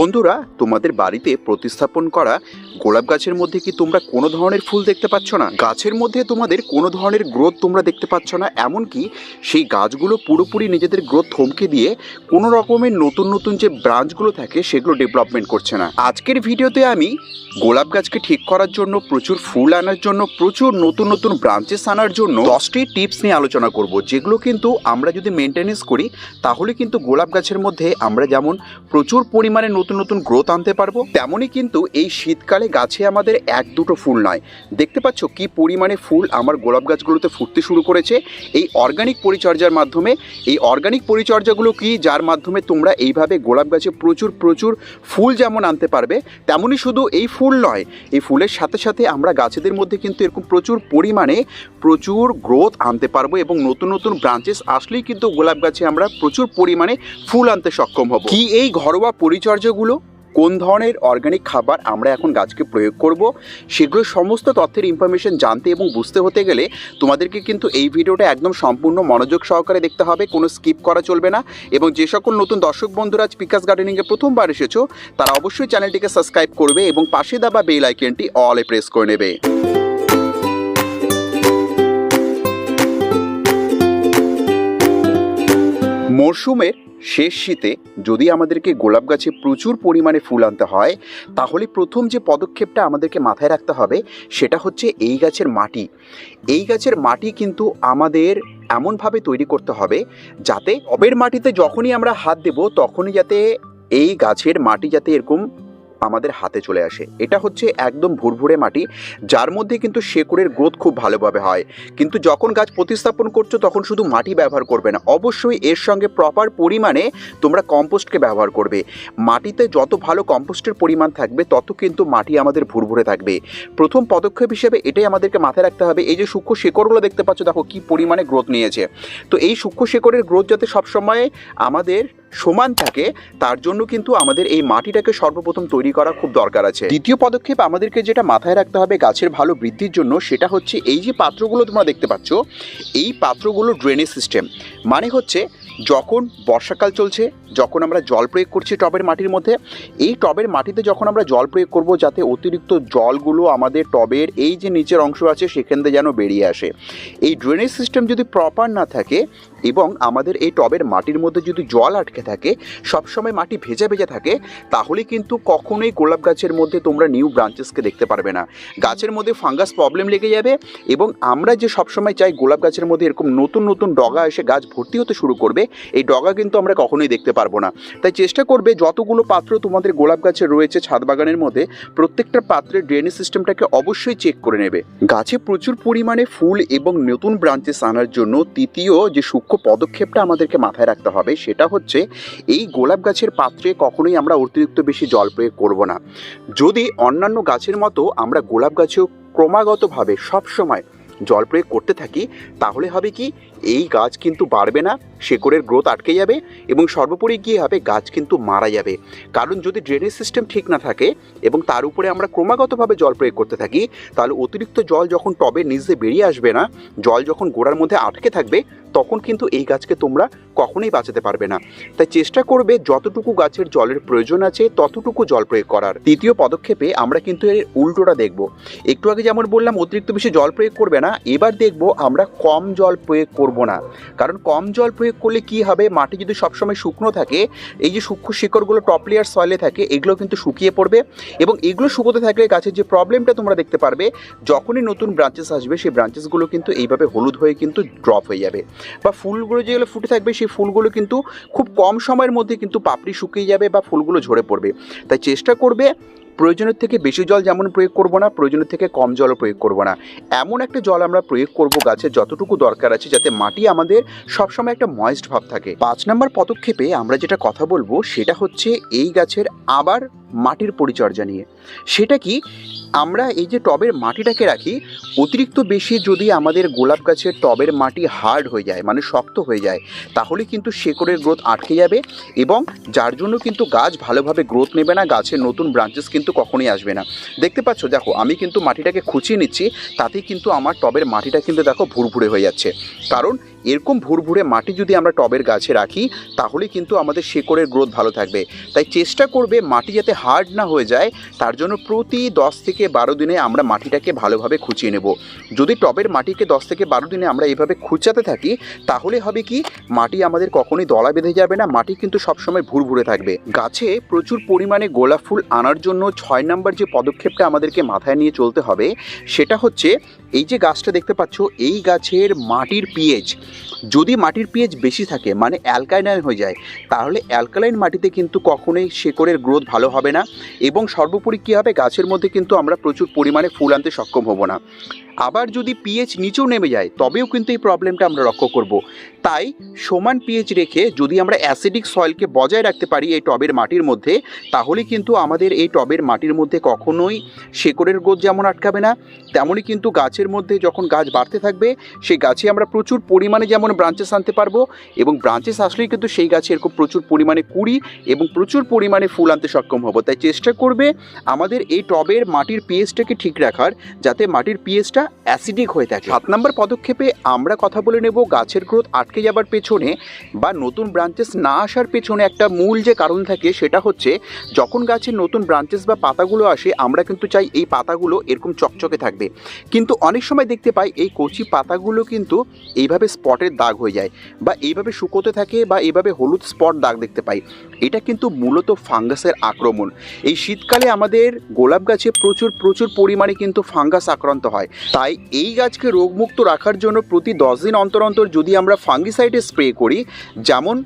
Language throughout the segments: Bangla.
বন্ধুরা, তোমাদের বাড়িতে প্রতিস্থাপন করা গোলাপ গাছের মধ্যে কি তোমরা কোনো ধরনের ফুল দেখতে পাচ্ছ না? গাছের মধ্যে তোমাদের কোনো ধরনের গ্রোথ তোমরা দেখতে পাচ্ছ না, এমনকি সেই গাছগুলো পুরোপুরি নিজেদের গ্রোথ থমকে দিয়ে কোনো রকমের নতুন নতুন যে ব্রাঞ্চগুলো থাকে সেগুলো ডেভেলপমেন্ট করছে না। আজকের ভিডিওতে আমি গোলাপ গাছকে ঠিক করার জন্য, প্রচুর ফুল আনার জন্য, প্রচুর নতুন নতুন ব্রাঞ্চেস আনার জন্য দশটি টিপস নিয়ে আলোচনা করব, যেগুলো কিন্তু আমরা যদি মেনটেনেন্স করি, তাহলে কিন্তু গোলাপ গাছের মধ্যে আমরা যেমন প্রচুর পরিমাণে নতুন নতুন নতুন গ্রোথ আনতে পারব? তেমনই কিন্তু এই শীতকালে গাছে আমাদের এক দুটো ফুল নয়। দেখতে পাচ্ছ কি পরিমাণে ফুল আমার গোলাপ গাছগুলোতে ফুটতে শুরু করেছে। এই অর্গানিক পরিচর্যার মাধ্যমে, এই অর্গানিক পরিচর্যাগুলো কি যার মাধ্যমে তোমরা এইভাবে গোলাপ গাছে প্রচুর প্রচুর ফুল যেমন আনতে পারবে, তেমনই শুধু এই ফুল নয়, এই ফুলের সাথে সাথে আমরা গাছেদের মধ্যে কিন্তু এরকম প্রচুর পরিমাণে প্রচুর গ্রোথ আনতে পারব এবং নতুন নতুন ব্রাঞ্চেস আসলেই কিন্তু গোলাপ গাছে আমরা প্রচুর পরিমাণে ফুল আনতে সক্ষম হব। কি এই ঘরোয়া পরিচর্যাগুলো কোন ধরনের অর্গানিক খাবার আমরা এখন গাছকে প্রয়োগ করব, সেগুলো সমস্ত তথ্যের ইনফরমেশন জানতে এবং বুঝতে হতে গেলে তোমাদেরকে কিন্তু এই ভিডিওটা একদম সম্পূর্ণ মনোযোগ সহকারে দেখতে হবে, কোনো স্কিপ করা চলবে না এবং যে সকল নতুন দর্শক বন্ধুরা আজ পিকাস গার্ডেনিংয়ে প্রথমবার এসেছ, তারা অবশ্যই চ্যানেলটিকে সাবস্ক্রাইব করবে এবং পাশে দাবা বেল আইকনটি অলে প্রেস করে নেবে। মরশুমের শেষ শীতে যদি আমাদেরকে গোলাপ গাছে প্রচুর পরিমাণে ফুল আনতে হয়, তাহলে প্রথম যে পদক্ষেপটা আমাদেরকে মাথায় রাখতে হবে সেটা হচ্ছে এই গাছের মাটি। এই গাছের মাটি কিন্তু আমাদের এমনভাবে তৈরি করতে হবে যাতে অবের মাটিতে যখনই আমরা হাত দেব, তখনই যাতে এই গাছের মাটি যাতে এরকম আমাদের হাতে চলে আসে। এটা হচ্ছে একদম ভুরভুরে মাটি, যার মধ্যে কিন্তু শেকড়ের গ্রোথ খুব ভালোভাবে হয়। কিন্তু যখন গাছ প্রতিস্থাপন করছ, তখন শুধু মাটি ব্যবহার করবে না। অবশ্যই এর সঙ্গে প্রপার পরিমাণে তোমরা কম্পোস্টকে ব্যবহার করবে। মাটিতে যত ভালো কম্পোস্টের পরিমাণ থাকবে, তত কিন্তু মাটি আমাদের ভুরভুরে থাকবে। প্রথম পদক্ষেপ হিসেবে এটাই আমাদেরকে মাথায় রাখতে হবে। এই যে সূক্ষ্ম শেকড়গুলো দেখতে পাচ্ছ, দেখো কি পরিমাণে গ্রোথ নিয়েছে। তো এই সূক্ষ্ম শেকড়ের গ্রোথ যাতে সবসময় আমাদের সমান থাকে, তার জন্য কিন্তু আমাদের এই মাটিটাকে সর্বপ্রথম তৈরি করা খুব দরকার আছে। দ্বিতীয় পদক্ষেপ আমাদেরকে যেটা মাথায় রাখতে হবে গাছের ভালো বৃদ্ধির জন্য, সেটা হচ্ছে এই যে পাত্রগুলো তোমরা দেখতে পাচ্ছ, এই পাত্রগুলো ড্রেনেজ সিস্টেম মানে হচ্ছে যখন বর্ষাকাল চলছে, যখন আমরা জল প্রয়োগ করছি টবের মাটির মধ্যে, এই টবের মাটিতে যখন আমরা জল প্রয়োগ করব, যাতে অতিরিক্ত জলগুলো আমাদের টবের এই যে নিচের অংশ আছে, সেখান থেকে যেন বেরিয়ে আসে। এই ড্রেনেজ সিস্টেম যদি প্রপার না থাকে এবং আমাদের এই টবের মাটির মধ্যে যদি জল আটকে থাকে, সবসময় মাটি ভেজা ভেজা থাকে, তাহলে কিন্তু কখনোই গোলাপ গাছের মধ্যে তোমরা নিউ ব্রাঞ্চেসকে দেখতে পারবে না। গাছের মধ্যে ফাঙ্গাস প্রবলেম লেগে যাবে এবং আমরা যে সবসময় চাই গোলাপ গাছের মধ্যে এরকম নতুন নতুন ডগা এসে গাছ ভর্তি হতে শুরু করবে, এই ডগা কিন্তু আমরা কখনোই দেখতে পারব না। তাই চেষ্টা করবে যতগুলো পাত্র তোমাদের গোলাপ গাছে রয়েছে ছাদ বাগানের মধ্যে, প্রত্যেকটা পাত্রের ড্রেনেজ সিস্টেমটাকে অবশ্যই চেক করে নেবে। গাছে প্রচুর পরিমাণে ফুল এবং নতুন ব্রাঞ্চেস আনার জন্য তৃতীয় যে সূক্ষ্ম পদক্ষেপটা আমাদেরকে মাথায় রাখতে হবে, সেটা হচ্ছে এই গোলাপ গাছের পাত্রে কখনোই আমরা অতিরিক্ত বেশি জল প্রয়োগ করব না। যদি অন্যান্য গাছের মতো আমরা গোলাপ গাছেও ক্রমাগতভাবে সবসময় জল প্রয়োগ করতে থাকি, তাহলে হবে কি এই গাছ কিন্তু বাড়বে না, শেকড়ের গ্রোথ আটকে যাবে এবং সর্বোপরি কী হবে গাছ কিন্তু মারা যাবে। কারণ যদি ড্রেনেজ সিস্টেম ঠিক না থাকে এবং তার উপরে আমরা ক্রমাগতভাবে জল প্রয়োগ করতে থাকি, তাহলে অতিরিক্ত জল যখন টবের নিচে বেরিয়ে আসবে না, জল যখন গোড়ার মধ্যে আটকে থাকবে, তখন কিন্তু এই গাছকে তোমরা কখনোই বাঁচাতে পারবে না। তাই চেষ্টা করবে যতটুকু গাছের জলের প্রয়োজন আছে, ততটুকু জল প্রয়োগ করার। তৃতীয় পদক্ষেপে আমরা কিন্তু এর উল্টোটা দেখব। একটু আগে যেমন বললাম, অতিরিক্ত বেশি জল প্রয়োগ করবে না, এবার দেখব আমরা কম জল প্রয়োগ করব না। কারণ কম জল প্রয়োগ করলে কি হবে? মাটি যদি সবসময় শুকনো থাকে, এই যে সূক্ষ্ম শিকড়গুলো টপ লেয়ার সয়েলে থাকে, এগুলো কিন্তু শুকিয়ে পড়বে এবং এগুলো শুকোতে থাকলে গাছের যে প্রবলেমটা তোমরা দেখতে পারবে, যখনই নতুন ব্রাঞ্চেস আসবে, সেই ব্রাঞ্চেসগুলো কিন্তু এইভাবে হলুদ হয়ে কিন্তু ড্রপ হয়ে যাবে। বা ফুলগুলো যেগুলো ফুটে থাকবে, সেই ফুলগুলো কিন্তু খুব কম সময়ের মধ্যে কিন্তু পাপড়ি শুকিয়ে যাবে বা ফুলগুলো ঝরে পড়বে। তাই চেষ্টা করবে প্রয়োজনের থেকে বেশি জল যেমন প্রয়োগ করব না, প্রয়োজনের থেকে কম জলও প্রয়োগ করব না। এমন একটা জল আমরা প্রয়োগ করব গাছে যতটুকু দরকার আছে, যাতে মাটি আমাদের সবসময় একটা ময়েস্ট ভাব থাকে। পাঁচ নম্বর পদক্ষেপে আমরা যেটা কথা বলব, সেটা হচ্ছে এই গাছের আবার মাটির পরিচর্যা নিয়ে। সেটা কি আমরা এই যে টবের মাটিটাকে রাখি, অতিরিক্ত বেশি যদি আমাদের গোলাপ গাছের টবের মাটি হার্ড হয়ে যায় মানে শক্ত হয়ে যায়, তাহলে কিন্তু শেকড়ের গ্রোথ আটকে যাবে এবং যার জন্য কিন্তু গাছ ভালোভাবে গ্রোথ নেবে না, গাছের নতুন ব্রাঞ্চেস কিন্তু কখনোই আসবে না। দেখতে পাচ্ছ, দেখো, আমি কিন্তু মাটিটাকে খুঁচিয়ে নিচ্ছি, তাতেই কিন্তু আমার টবের মাটিটা কিন্তু দেখো ভুরভুরে হয়ে যাচ্ছে। কারণ এরকম ভুরভুরে মাটি যদি আমরা টবের গাছে রাখি, তাহলে কিন্তু আমাদের শেকড়ের গ্রোথ ভালো থাকবে। তাই চেষ্টা করবে মাটি যাতে হার্ড না হয়ে যায়, তার জন্য প্রতি দশ থেকে বারো দিনে আমরা মাটিটাকে ভালোভাবে খুঁচিয়ে নেব। যদি টবের মাটিকে দশ থেকে বারো দিনে আমরা এইভাবে খুঁচাতে থাকি, তাহলে হবে কি, মাটি আমাদের কখনোই দলা বেঁধে যাবে না, মাটি কিন্তু সবসময় ভুরভুরে থাকবে। গাছে প্রচুর পরিমাণে গোলাপ ফুল আনার জন্য ছয় নম্বর যে পদক্ষেপটা আমাদেরকে মাথায় নিয়ে চলতে হবে, সেটা হচ্ছে এই যে গাছটা দেখতে পাচ্ছ, এই গাছের মাটির পিএইচ যদি মাটির পিএইচ বেশি থাকে মানে অ্যালকালাইন হয়ে যায়, তাহলে অ্যালকালাইন মাটিতে কিন্তু কখনোই শেকড়ের গ্রোথ ভালো হবে না এবং সর্বোপরি কী হবে, গাছের মধ্যে কিন্তু আমরা প্রচুর পরিমাণে ফুল আনতে সক্ষম হব না। আবার যদি পিএইচ নিচেও নেমে যায়, তবেও কিন্তু এই প্রবলেমটা আমরা লক্ষ্য করব। তাই সমান পিএইচ রেখে যদি আমরা অ্যাসিডিক সয়েলকে বজায় রাখতে পারি এই টবের মাটির মধ্যে, তাহলে কিন্তু আমাদের এই টবের মাটির মধ্যে কখনোই শেকড়ের গ্রোথ যেমন আটকাবে না তেমনই কিন্তু গাছের মধ্যে যখন গাছ বাড়তে থাকবে, সেই গাছে আমরা প্রচুর পরিমাণে যেমন ব্রাঞ্চেস আনতে পারব এবং ব্রাঞ্চেস আসলেই কিন্তু সেই গাছে এরকম প্রচুর পরিমাণে কুড়ি এবং প্রচুর পরিমাণে ফুল আনতে সক্ষম হব। তাই চেষ্টা করবে আমাদের এই টবের মাটির পিএইচটাকে ঠিক রাখার যাতে মাটির পিএইচটা অ্যাসিডিক হয়ে থাকে। সাত নম্বর পদক্ষেপে আমরা কথা বলে নেব গাছের গ্রোথ আটকে যাবার পেছনে বা নতুন ব্রাঞ্চেস না আসার পেছনে একটা মূল যে কারণ থাকে সেটা হচ্ছে যখন গাছের নতুন ব্রাঞ্চেস বা পাতাগুলো আসে, আমরা কিন্তু চাই এই পাতাগুলো এরকম চকচকে থাকবে। কিন্তু অনেক সময় দেখতে পাই এই কচি পাতাগুলো কিন্তু এইভাবে স্পটের দাগ হয়ে যায় বা এইভাবে শুকোতে থাকে বা এইভাবে হলুদ স্পট দাগ দেখতে পাই। এটা কিন্তু মূলত ফাঙ্গাসের আক্রমণ। এই শীতকালে আমাদের গোলাপ গাছে প্রচুর প্রচুর পরিমাণে কিন্তু ফাঙ্গাস আক্রান্ত হয়। তাই এই গাছকে রোগমুক্ত রাখার জন্য প্রতি দশ দিন অন্তর অন্তর যদি আমরা ফাঙ্গিসাইডে স্প্রে করি, যেমন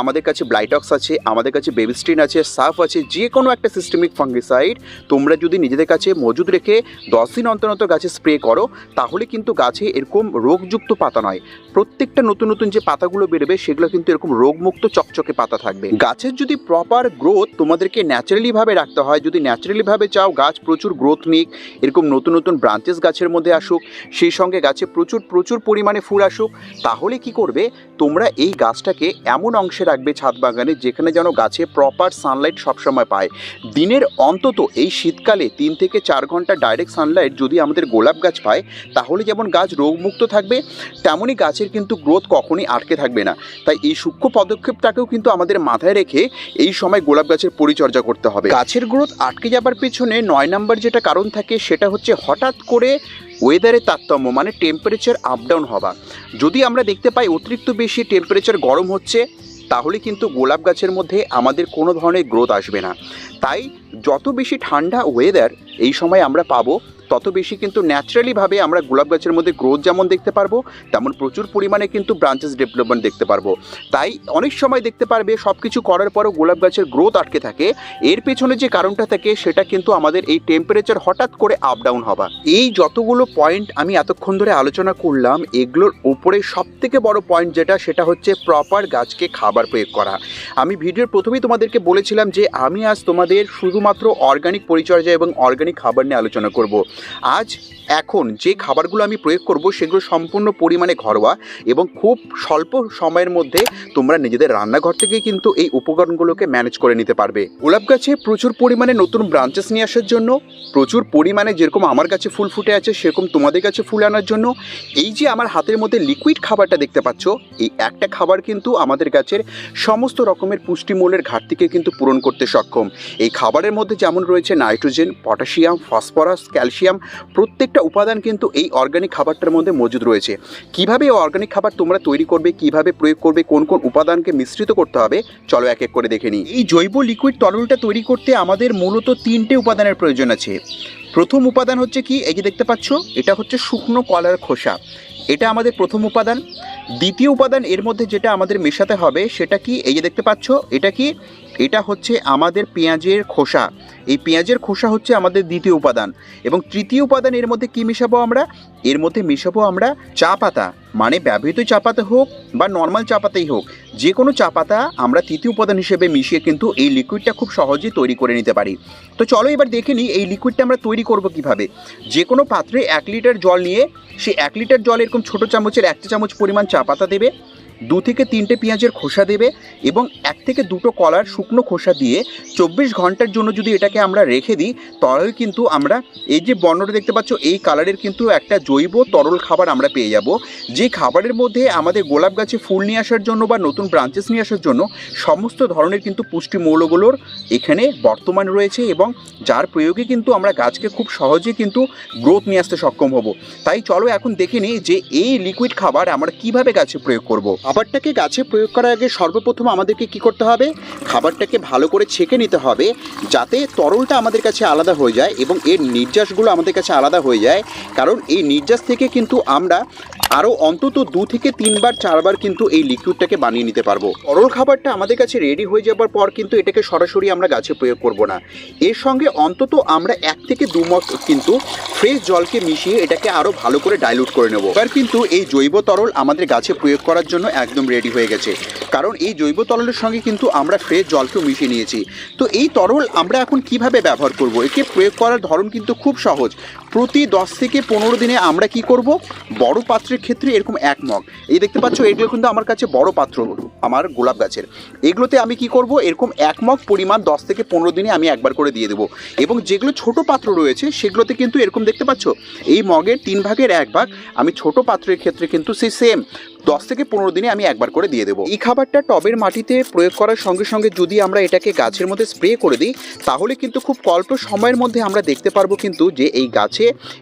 আমাদের কাছে ব্লাইটক্স আছে, আমাদের কাছে বেবিস্ট্রিন আছে সাফ আছে যে কোনো একটা সিস্টেমিক ফাঙ্গিসাইড তোমরা যদি নিজেদের কাছে মজুদ রেখে দশ দিন অন্তর অন্তর গাছে স্প্রে করো, তাহলে কিন্তু গাছে এরকম রোগযুক্ত পাতা নয়। প্রত্যেকটা নতুন নতুন যে পাতাগুলো বেরোবে, সেগুলো কিন্তু এরকম রোগমুক্ত চকচকে পাতা থাকবে। গাছের যদি প্রপার গ্রোথ তোমাদেরকে ন্যাচারালিভাবে রাখতে হয়, যদি ন্যাচারালিভাবে চাও গাছ প্রচুর গ্রোথ নিক, এরকম নতুন নতুন ব্রাঞ্চেস গাছের মধ্যে আসুক, সেই সঙ্গে গাছে প্রচুর প্রচুর পরিমাণে ফুল আসুক, তাহলে কি করবে? তোমরা এই গাছটাকে এমন অংশে রাখবে ছাদ বাগানে, যেখানে যেন গাছে প্রপার সানলাইট সবসময় পায়। দিনের অন্তত এই শীতকালে তিন থেকে চার ঘণ্টা ডাইরেক্ট সানলাইট যদি আমাদের গোলাপ গাছ পায়, তাহলে যেমন গাছ রোগমুক্ত থাকবে, তেমনই গাছের কিন্তু গ্রোথ কখনই আটকে থাকবে না। তাই এই সূক্ষ্ম পদক্ষেপটাকেও কিন্তু আমাদের মাথায় রেখে এই সময় গোলাপ গাছের পরিচর্যা করতে হবে। গাছের গ্রোথ আটকে যাবার পেছনে নয় নাম্বার যেটা কারণ থাকে, সেটা হচ্ছে হঠাৎ করে ওয়েদারের তারতম্য মানে টেম্পারেচার আপ ডাউন হওয়া। যদি আমরা দেখতে পাই অতিরিক্ত বেশি টেম্পারেচার গরম হচ্ছে তাহলে কিন্তু গোলাপ গাছের মধ্যে আমাদের কোনো ধরনের গ্রোথ আসবে না। তাই যত বেশি ঠান্ডা ওয়েদার এই সময় আমরা পাবো তত বেশি কিন্তু ন্যাচারালিভাবে আমরা গোলাপ গাছের মধ্যে গ্রোথ যেমন দেখতে পারব, তেমন প্রচুর পরিমাণে কিন্তু ব্রাঞ্চেস ডেভেলপমেন্ট দেখতে পারব। তাই অনেক সময় দেখতে পারবে সব কিছু করার পরও গোলাপ গাছের গ্রোথ আটকে থাকে। এর পেছনে যে কারণটা থাকে, সেটা কিন্তু আমাদের এই টেম্পারেচার হঠাৎ করে আপ ডাউন হওয়া। এই যতগুলো পয়েন্ট আমি এতক্ষণ ধরে আলোচনা করলাম, এগুলোর উপরে সব থেকে বড় পয়েন্ট যেটা, সেটা হচ্ছে প্রপার গাছকে খাবার প্রয়োগ করা। আমি ভিডিওর প্রথমেই তোমাদেরকে বলেছিলাম যে, আমি আজ তোমাদের শুধুমাত্র অর্গানিক পরিচর্যা এবং অর্গানিক খাবার নিয়ে আলোচনা করব। আজ এখন যে খাবারগুলো আমি প্রয়োগ করব সেগুলো সম্পূর্ণ পরিমাণে ঘরোয়া এবং খুব স্বল্প সময়ের মধ্যে তোমরা নিজেদের রান্নাঘর থেকে কিন্তু এই উপকরণগুলোকে ম্যানেজ করে নিতে পারবে। গোলাপ গাছে প্রচুর পরিমাণে নতুন ব্রাঞ্চেস নিয়ে আসার জন্য, প্রচুর পরিমাণে যেরকম আমার কাছে ফুল ফুটে আছে, সেরকম তোমাদের কাছে ফুল আনার জন্য, এই যে আমার হাতের মধ্যে লিকুইড খাবারটা দেখতে পাচ্ছ, এই একটা খাবার কিন্তু আমাদের গাছের সমস্ত রকমের পুষ্টিমূলের ঘাটতিকে কিন্তু পূরণ করতে সক্ষম। এই খাবারের মধ্যে যেমন রয়েছে নাইট্রোজেন পটাশিয়াম ফসফরাস ক্যালসিয়াম প্রত্যেকটা উপাদান কিন্তু এই অর্গানিক খাবারটার মধ্যে মজুদ রয়েছে। কীভাবে এই অর্গানিক খাবার তোমরা তৈরি করবে, কীভাবে প্রয়োগ করবে, কোন কোন উপাদানকে মিশ্রিত করতে হবে, চলো এক এক করে দেখে নিই। এই জৈব লিকুইড তরলটা তৈরি করতে আমাদের মূলত তিনটে উপাদানের প্রয়োজন আছে। প্রথম উপাদান হচ্ছে কি? এই যে দেখতে পাচ্ছ, এটা হচ্ছে শুকনো কলার খোসা। এটা আমাদের প্রথম উপাদান। দ্বিতীয় উপাদান এর মধ্যে যেটা আমাদের মেশাতে হবে, সেটা কি? এই যে দেখতে পাচ্ছ, এটা কি? এটা হচ্ছে আমাদের পেঁয়াজের খোসা। এই পেঁয়াজের খোসা হচ্ছে আমাদের দ্বিতীয় উপাদান। এবং তৃতীয় উপাদান এর মধ্যে কি মেশাবো আমরা? এর মধ্যে মেশাবো আমরা চা পাতা। মানে ব্যবহৃত চা পাতা হোক বা নর্মাল চা পাতাই হোক যে কোনো চা পাতা আমরা তৃতীয় উপাদান হিসেবে মিশিয়ে কিন্তু এই লিকুইডটা খুব সহজেই তৈরি করে নিতে পারি। তো চলো এবার দেখে নিই এই লিকুইডটা আমরা তৈরি করব কীভাবে। যে কোনো পাত্রে এক লিটার জল নিয়ে সে এক লিটার জল এরকম ছোটো চামচের একটা চামচ পরিমাণ চা পাতা দেবে। দু থেকে তিনটে পেঁয়াজের খোসা দেবে এবং এক থেকে দুটো কলার শুকনো খোসা দিয়ে চব্বিশ ঘণ্টার জন্য যদি এটাকে আমরা রেখে দিই তাহলে কিন্তু আমরা এই যে বর্ণটা দেখতে পাচ্ছ, এই কালারের কিন্তু একটা জৈব তরল খাবার আমরা পেয়ে যাব। যে খাবারের মধ্যে আমাদের গোলাপ গাছে ফুল নিয়ে আসার জন্য বা নতুন ব্রাঞ্চেস নিয়ে আসার জন্য সমস্ত ধরনের কিন্তু পুষ্টি মৌলগুলোর এখানে বর্তমান রয়েছে এবং যার প্রয়োগে কিন্তু আমরা গাছকে খুব সহজে কিন্তু গ্রোথ নিয়ে আসতে সক্ষম হব। তাই চলো এখন দেখে নিই যে এই লিকুইড খাবার আমরা কীভাবে গাছে প্রয়োগ করব। খাবারটাকে গাছে প্রয়োগ করার আগে সর্বপ্রথম আমাদেরকে কি করতে হবে? খাবারটাকে ভালো করে ছেঁকে নিতে হবে যাতে তরলটা আমাদের কাছে আলাদা হয়ে যায় এবং এর নির্যাসগুলো আমাদের কাছে আলাদা হয়ে যায়। কারণ এই নির্যাস থেকে কিন্তু আমরা আরও অন্তত দু থেকে তিনবার, চারবার কিন্তু এই লিকুইডটাকে বানিয়ে নিতে পারব। তরল খাবারটা আমাদের কাছে রেডি হয়ে যাবার পর কিন্তু এটাকে সরাসরি আমরা গাছে প্রয়োগ করব না। এর সঙ্গে অন্তত আমরা এক থেকে দু মগ কিন্তু ফ্রেশ জলকে মিশিয়ে এটাকে আরও ভালো করে ডাইলুট করে নেব। এবার কিন্তু এই জৈব তরল আমাদের গাছে প্রয়োগ করার জন্য একদম রেডি হয়ে গেছে। কারণ এই জৈব তরলের সঙ্গে কিন্তু আমরা ফ্রেশ জলকেও মিশিয়ে নিয়েছি। তো এই তরল আমরা এখন কীভাবে ব্যবহার করব? একে প্রয়োগ করার ধরন কিন্তু খুব সহজ। প্রতি দশ থেকে পনেরো দিনে আমরা কি করব? বড় পাত্রের ক্ষেত্রে এরকম এক মগ। এই দেখতে পাচ্ছ, এগুলো কিন্তু আমার কাছে বড় পাত্র আমার গোলাপ গাছের। এগুলোতে আমি কি করব? এরকম এক মগ পরিমাণ দশ থেকে পনেরো দিনে আমি একবার করে দিয়ে দেবো। এবং যেগুলো ছোট পাত্র রয়েছে, সেগুলোতে কিন্তু এরকম দেখতে পাচ্ছ, এই মগের তিন ভাগের এক ভাগ আমি ছোট পাত্রের ক্ষেত্রে কিন্তু সেই সেম দশ থেকে পনেরো দিনে আমি একবার করে দিয়ে দেবো। এই খাবারটা টবের মাটিতে প্রয়োগ করার সঙ্গে সঙ্গে যদি আমরা এটাকে গাছের মধ্যে স্প্রে করে দিই, তাহলে কিন্তু খুব অল্প সময়ের মধ্যে আমরা দেখতে পারব কিন্তু যে এই গাছে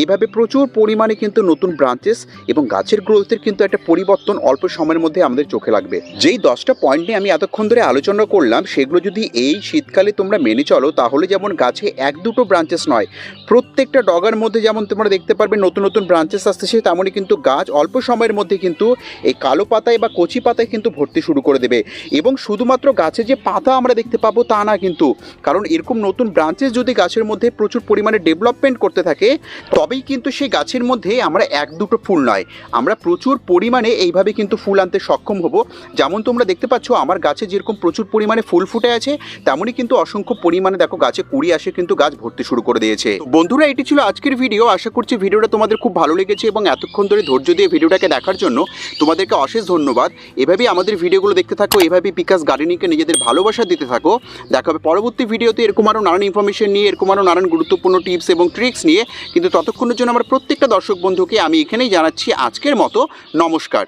এইভাবে প্রচুর পরিমাণে কিন্তু নতুন ব্রাঞ্চেস এবং গাছের গ্রোথের কিন্তু একটা পরিবর্তন অল্প সময়ের মধ্যে আমাদের চোখে লাগবে। যেই দশটা পয়েন্ট নিয়ে আমি এতক্ষণ ধরে আলোচনা করলাম, সেগুলো যদি এই শীতকালে তোমরা মেনে চলো, তাহলে যেমন গাছে এক দুটো ব্রাঞ্চেস নয়, প্রত্যেকটা ডগার মধ্যে যেমন তোমরা দেখতে পারবে নতুন নতুন ব্রাঞ্চেস আসতেছে, তেমনই কিন্তু গাছ অল্প সময়ের মধ্যে কিন্তু এই কালো পাতায় বা কচি পাতায় কিন্তু ভর্তি শুরু করে দেবে। এবং শুধুমাত্র গাছে যে পাতা আমরা দেখতে পাবো তা না কিন্তু, কারণ এরকম নতুন ব্রাঞ্চেস যদি গাছের মধ্যে প্রচুর পরিমাণে ডেভেলপমেন্ট করতে থাকে তবেই কিন্তু সেই গাছের মধ্যে আমরা এক দুটো ফুল নয়, আমরা প্রচুর পরিমাণে এইভাবে কিন্তু ফুল আনতে সক্ষম হব। যেমন তোমরা দেখতে পাচ্ছ, আমার গাছে যেরকম প্রচুর পরিমাণে ফুল ফুটে আছে, তেমনই কিন্তু অসংখ্য পরিমাণে দেখো গাছে কুড়ি আসে কিন্তু গাছ ভর্তি শুরু করে দিয়েছে। বন্ধুরা, এটি ছিল আজকের ভিডিও। আশা করছি ভিডিওটা তোমাদের খুব ভালো লেগেছে এবং এতক্ষণ ধরে ধৈর্য দিয়ে ভিডিওটাকে দেখার জন্য তোমাদেরকে অশেষ ধন্যবাদ। এভাবেই আমাদের ভিডিওগুলো দেখতে থাকো, এভাবেই পিকাস গার্ডেনিংকে নিজেদের ভালোবাসা দিতে থাকো। দেখা হবে পরবর্তী ভিডিওতে এরকম আরও নানান ইনফরমেশন নিয়ে, এরকম আরও নানান গুরুত্বপূর্ণ টিপস এবং ট্রিক্স নিয়ে। কিন্তু ততক্ষণের জন্য আমার প্রত্যেকটা দর্শক বন্ধুকে আমি এখানেই জানাচ্ছি আজকের মতো নমস্কার।